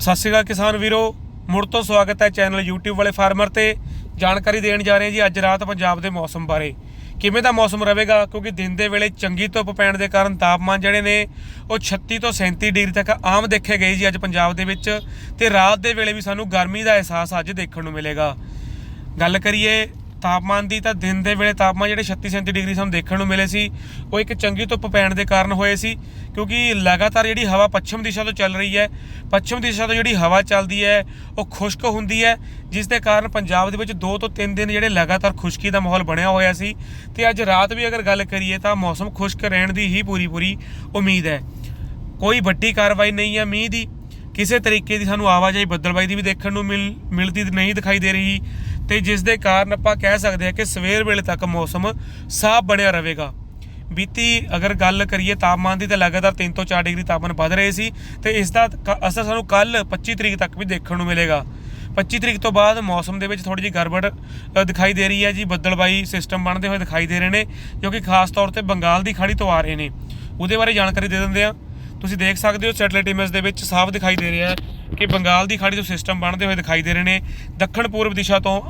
ਸਤਿ ਸ਼੍ਰੀ ਅਕਾਲ ਕਿਸਾਨ ਵੀਰੋ। ਮੁੜ ਤੋਂ ਸਵਾਗਤ ਹੈ ਚੈਨਲ YouTube ਵਾਲੇ ਫਾਰਮਰ ਤੇ। ਜਾਣਕਾਰੀ ਦੇਣ ਜਾ ਰਹੇ ਹਾਂ ਜੀ ਅੱਜ ਰਾਤ ਪੰਜਾਬ ਦੇ ਮੌਸਮ ਬਾਰੇ। ਕਿਵੇਂ ਦਾ ਮੌਸਮ ਰਹੇਗਾ? ਕਿਉਂਕਿ ਦਿਨ ਦੇ ਵੇਲੇ ਚੰਗੀ ਧੁੱਪ ਪੈਣ ਦੇ ਕਾਰਨ ਤਾਪਮਾਨ ਜਿਹੜੇ ਨੇ, ਉਹ 36 ਤੋਂ 37 ਡਿਗਰੀ ਤੱਕ ਆਮ ਦੇਖੇ ਗਏ ਜੀ ਅੱਜ ਪੰਜਾਬ ਦੇ ਵਿੱਚ। ਤੇ ਰਾਤ ਦੇ ਵੇਲੇ ਵੀ ਸਾਨੂੰ ਗਰਮੀ ਦਾ ਅਹਿਸਾਸ ਅੱਜ ਦੇਖਣ ਨੂੰ ਮਿਲੇਗਾ। ਗੱਲ ਕਰੀਏ ਤਾਪਮਾਨ ਦੀ ਤਾਂ ਦਿਨ ਦੇ ਵੇਲੇ ਤਾਪਮਾਨ ਜਿਹੜੇ 36 37 ਡਿਗਰੀ ਸਾਨੂੰ ਦੇਖਣ ਨੂੰ ਮਿਲੇ ਸੀ, ਉਹ ਇੱਕ ਚੰਗੀ ਧੁੱਪ ਪੈਣ ਦੇ ਕਾਰਨ ਹੋਏ ਸੀ, ਕਿਉਂਕਿ ਲਗਾਤਾਰ ਜਿਹੜੀ ਹਵਾ ਪੱਛਮ ਦਿਸ਼ਾ ਤੋਂ ਚੱਲ ਰਹੀ ਹੈ, ਪੱਛਮ ਦਿਸ਼ਾ ਤੋਂ ਜਿਹੜੀ ਹਵਾ ਚੱਲਦੀ ਹੈ, ਉਹ ਖੁਸ਼ਕ ਹੁੰਦੀ ਹੈ, ਜਿਸ ਦੇ ਕਾਰਨ ਪੰਜਾਬ ਦੇ ਵਿੱਚ 2 ਤੋਂ 3 ਦਿਨ ਜਿਹੜੇ ਲਗਾਤਾਰ ਖੁਸ਼ਕੀ ਦਾ ਮਾਹੌਲ ਬਣਿਆ ਹੋਇਆ ਸੀ ਤੇ ਅੱਜ ਰਾਤ ਵੀ ਅਗਰ ਗੱਲ ਕਰੀਏ ਤਾਂ ਮੌਸਮ ਖੁਸ਼ਕ ਰਹਿਣ ਦੀ ਹੀ ਪੂਰੀ ਪੂਰੀ ਉਮੀਦ ਹੈ। ਕੋਈ ਵੱਡੀ ਕਾਰਵਾਈ ਨਹੀਂ ਹੈ ਮੀਂਹ ਦੀ, ਕਿਸੇ ਤਰੀਕੇ ਦੀ ਸਾਨੂੰ ਆਵਾਜਾਈ ਬੱਦਲਬਾਈ ਦੀ ਵੀ ਦੇਖਣ ਨੂੰ ਮਿਲ, ਮਿਲਦੀ ਨਹੀਂ ਦਿਖਾਈ ਦੇ ਰਹੀ ਤੇ ਜਿਸ ਦੇ ਕਾਰਨ ਆਪਾਂ ਕਹਿ ਸਕਦੇ ਹਾਂ ਕਿ ਸਵੇਰ ਵੇਲੇ ਤੱਕ ਮੌਸਮ ਸਾਫ਼ ਬਣਿਆ ਰਹੇਗਾ। ਬੀਤੀ ਅਗਰ ਗੱਲ ਕਰੀਏ, ਤਾਪਮਾਨ ਦੀ ਤਾਂ ਲਗਾਤਾਰ 3 ਤੋਂ 4 ਡਿਗਰੀ ਤਾਪਮਾਨ ਵੱਧ ਰਹੇ ਸੀ ਤੇ ਇਸ ਦਾ ਕ- ਅਸਰ ਸਾਨੂੰ ਕੱਲ 25 ਤਰੀਕ ਤੱਕ ਵੀ ਦੇਖਣ ਨੂੰ ਮਿਲੇਗਾ। 25 ਤਰੀਕ ਤੋਂ ਬਾਅਦ ਮੌਸਮ ਦੇ ਵਿੱਚ ਥੋੜੀ ਜਿਹੀ ਗੜਬੜ ਦਿਖਾਈ ਦੇ ਰਹੀ ਹੈ ਜੀ। ਬੱਦਲਬਾਈ ਸਿਸਟਮ ਬਣਦੇ ਹੋਏ ਦਿਖਾਈ ਦੇ ਰਹੇ ਨੇ, ਜੋ ਕਿ ਖਾਸ ਤੌਰ ਤੇ ਬੰਗਾਲ ਦੀ ਖਾੜੀ ਤੋਂ ਆ ਰਹੇ ਨੇ। ਉਹਦੇ ਬਾਰੇ ਜਾਣਕਾਰੀ ਦੇ ਦਿੰਦੇ ਆ ਤੁਸੀਂ ਦੇਖ ਸਕਦੇ ਹੋ ਸੈਟਲਾਈਟ ਇਮੇਜ ਦੇ ਵਿੱਚ ਸਾਫ਼ ਦਿਖਾਈ ਦੇ ਰਿਹਾ ਹੈ ਕਿ ਬੰਗਾਲ ਦੀ ਖਾੜੀ ਤੋਂ ਸਿਸਟਮ ਬਣਦੇ ਹੋਏ ਦਿਖਾਈ ਦੇ ਰਹੇ ਨੇ। ਦੱਖਣ ਪੂਰਬ ਦਿਸ਼ਾ ਤੋਂ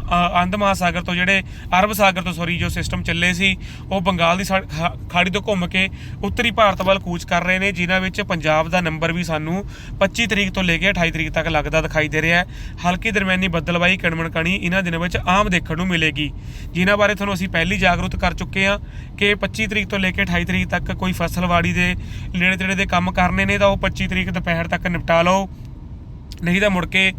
ਅੰਧ ਮਹਾਸਾਗਰ ਤੋਂ ਜਿਹੜੇ ਅਰਬ ਸਾਗਰ ਤੋਂ ਸੌਰੀ ਜੋ ਸਿਸਟਮ ਚੱਲੇ ਸੀ, ਉਹ ਬੰਗਾਲ ਦੀ ਸਾ- ਖਾ- ਖਾੜੀ ਤੋਂ ਘੁੰਮ ਕੇ ਉੱਤਰੀ ਭਾਰਤ ਵੱਲ ਕੂਚ ਕਰ ਰਹੇ ਨੇ, ਜਿਨ੍ਹਾਂ ਵਿੱਚ ਪੰਜਾਬ ਦਾ ਨੰਬਰ ਵੀ ਸਾਨੂੰ 25 ਤਰੀਕ ਤੋਂ ਲੈ ਕੇ 28 ਤਰੀਕ ਤੱਕ ਲੱਗਦਾ ਦਿਖਾਈ ਦੇ ਰਿਹਾ ਹੈ। ਹਲਕੀ ਦਰਮਿਆਨੀ ਬੱਦਲਬਾਈ ਕਣਮਣ ਕਣੀ ਇਹਨਾਂ ਦਿਨਾਂ ਵਿੱਚ ਆਮ ਦੇਖਣ ਨੂੰ ਮਿਲੇਗੀ। ਜਿਨ੍ਹਾਂ ਬਾਰੇ ਤੁਹਾਨੂੰ ਅਸੀਂ ਪਹਿਲੀ ਜਾਗਰੂਕ ਕਰ ਚੁੱਕੇ ਹਾਂ ਕਿ 25 ਤਰੀਕ ਤੋਂ ਲੈ ਕੇ 28 ਤਰੀਕ ਤੱਕ ਕੋਈ ਫਸਲਵਾੜੀ ਦੇ ਨੇੜੇ ਤੇੜੇ ਦੇ ਕੰਮ ਕਰਨੇ ਨੇ ਤਾਂ ਉਹ 25 ਤਰੀਕ ਦੁਪਹਿਰ ਤੱਕ ਨਿਪਟਾ ਲਓ। ਨਹੀਂ ਤਾਂ ਮੁੜ ਕੇ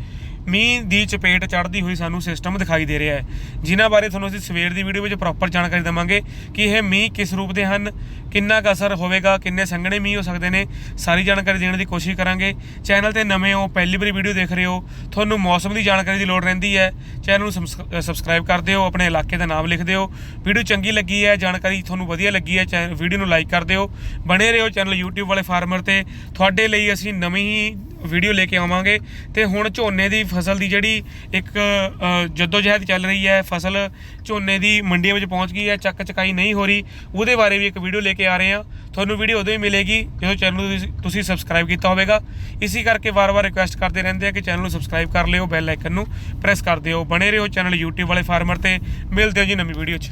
ਮੀਂਹ ਦੀ ਚਪੇਟ ਚੜ੍ਹਦੀ ਹੋਈ ਸਾਨੂੰ ਸਿਸਟਮ ਦਿਖਾਈ ਦੇ ਰਿਹਾ ਹੈ। ਜਿਨ੍ਹਾਂ ਬਾਰੇ ਤੁਹਾਨੂੰ ਅਸੀਂ ਸਵੇਰ ਦੀ ਵੀਡੀਓ ਵਿੱਚ ਪ੍ਰੋਪਰ ਜਾਣਕਾਰੀ ਦੇਵਾਂਗੇ ਕਿ ਇਹ ਮੀਂਹ ਕਿਸ ਰੂਪ ਦੇ ਹਨ, ਕਿੰਨਾ ਕੁ ਅਸਰ ਹੋਵੇਗਾ, ਕਿੰਨੇ ਸੰਘਣੇ ਮੀਂਹ ਹੋ ਸਕਦੇ ਨੇ, ਸਾਰੀ ਜਾਣਕਾਰੀ ਦੇਣ ਦੀ ਕੋਸ਼ਿਸ਼ ਕਰਾਂਗੇ। ਚੈਨਲ ਤੇ ਨਵੇਂ ਹੋ, ਪਹਿਲੀ ਵਾਰੀ ਵੀਡੀਓ ਦੇਖ ਰਹੇ ਹੋ, ਤੁਹਾਨੂੰ ਮੌਸਮ ਦੀ ਜਾਣਕਾਰੀ ਦੀ ਲੋੜ ਰਹਿੰਦੀ ਹੈ। ਚੈਨਲ ਨੂੰ ਸਬਸਕ੍ਰਾ- ਸਬਸਕ੍ਰਾਈਬ ਕਰ ਦਿਓ, ਆਪਣੇ ਇਲਾਕੇ ਦਾ ਨਾਮ ਲਿਖ ਦਿਓ। ਵੀਡੀਓ ਚੰਗੀ ਲੱਗੀ ਹੈ, ਜਾਣਕਾਰੀ ਤੁਹਾਨੂੰ ਵਧੀਆ ਲੱਗੀ ਹੈ ਚੈਨਲ ਵੀਡੀਓ ਨੂੰ ਲਾਈਕ ਕਰ ਦਿਓ। ਬਣੇ ਰਹੋ ਚੈਨਲ YouTube ਵਾਲੇ ਫਾਰਮਰ ਤੇ। ਤੁਹਾਡੇ ਲਈ ਅਸੀਂ ਨਵੀਂ ਵੀਡੀਓ ਲੈ ਕੇ ਆਵਾਂਗੇ ਤੇ ਹੁਣ ਝੋਨੇ ਦੀ ਫਸਲ ਦੀ ਜਿਹੜੀ ਇੱਕ ਅ, ਜਹਿਦ ਚੱਲ ਰਹੀ ਹੈ ਫਸਲ ਝੋਨੇ ਦੀ ਮੰਡੀਆਂ ਵਿੱਚ ਪਹੁੰਚ ਗਈ ਹੈ ਚੱਕ ਚਕਾਈ ਨਹੀਂ ਹੋ ਰਹੀ ਉਹਦੇ ਬਾਰੇ ਵੀ ਇੱਕ ਵੀਡੀਓ ਲੈ ਕੇ ਆ ਰਹੇ ਹਾਂ। ਤੁਹਾਨੂੰ ਵੀਡੀਓ ਉਦੋਂ ਹੀ ਮਿਲੇਗੀ ਜਦੋਂ ਚੈਨਲ ਨੂੰ ਤੁਸੀਂ- ਤੁਸੀਂ ਸਬਸਕ੍ਰਾਈਬ ਕੀਤਾ ਹੋਵੇਗਾ। ਇਸੇ ਕਰਕੇ ਵਾਰ-ਵਾਰ ਰਿਕੁਐਸਟ ਕਰਦੇ ਰਹਿੰਦੇ ਆ ਕਿ ਚੈਨਲ ਨੂੰ ਸਬਸਕ੍ਰਾਈਬ ਕਰ ਲਿਓ ਬੈਲ ਆਈਕਨ ਨੂੰ ਪ੍ਰੈਸ ਕਰ ਦਿਓ ਬਣੇ ਰਹੋ ਚੈਨਲ YouTube ਵਾਲੇ ਫਾਰਮਰ ਤੇ। ਮਿਲਦੇ ਹਾਂ ਜੀ ਨਵੀਂ ਵੀਡੀਓ 'ਚ।